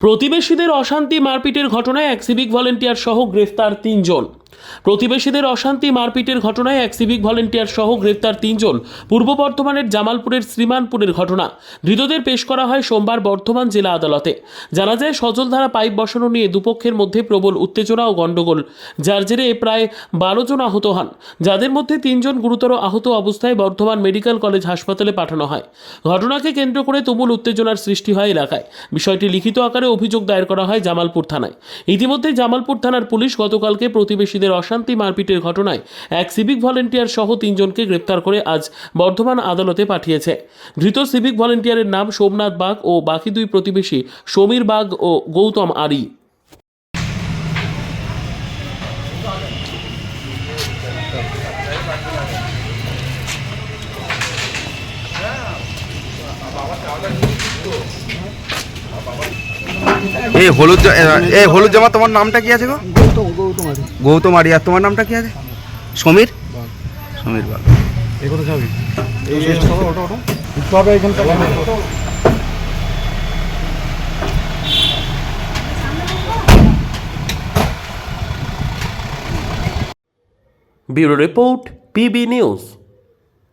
প্রতিবেশীদের অশান্তি মারপিটের ঘটনায় এক সিভিক ভলেন্টিয়ার সহ গ্রেফতার তিনজন। প্রতিবেশীদের অশান্তি, মারপিটের ঘটনায় এক সিভিক ভলেন্টিয়ার সহ গ্রেফতার তিনজন। পূর্ব বর্ধমানের জামালপুরের শ্রীমানপুরের ঘটনা। ধৃতদের পেশ করা হয় সোমবার বর্ধমান জেলা আদালতে। জানা যায়, সজলধারা পাইপ বসানো নিয়ে দুপক্ষের মধ্যে প্রবল উত্তেজনা ও গণ্ডগোল, যার জেরে প্রায় বারো জন আহত হন, যাদের মধ্যে তিনজন গুরুতর আহত অবস্থায় বর্ধমান মেডিকেল কলেজ হাসপাতালে পাঠানো হয়। ঘটনাকে কেন্দ্র করে তুমুল উত্তেজনার সৃষ্টি হয় এলাকায়। বিষয়টি লিখিত আকারে অভিযোগ দায়ের করা হয় জামালপুর থানায়। ইতিমধ্যে জামালপুর থানার পুলিশ গতকালকে প্রতিবেশীদের অশান্তি মারপিটের ঘটনায় এক সিভিক ভলেন্টিয়ার সহ তিনজনকে গ্রেপ্তার করে আজ বর্ধমান আদালতে পাঠিয়েছে। ধৃত সিভিক ভলেন্টিয়ারের নাম সোমনাথ বাগ ও বাকি দুই প্রতিবেশী সমীর বাগ ও গৌতম আরি। এই হলুদ এই হলুদ জামা তোমার নামটা কি আছে গো? গৌতম আরি। আর তোমার নামটা কি আছে Samir? Samir Bag bureau report PB news.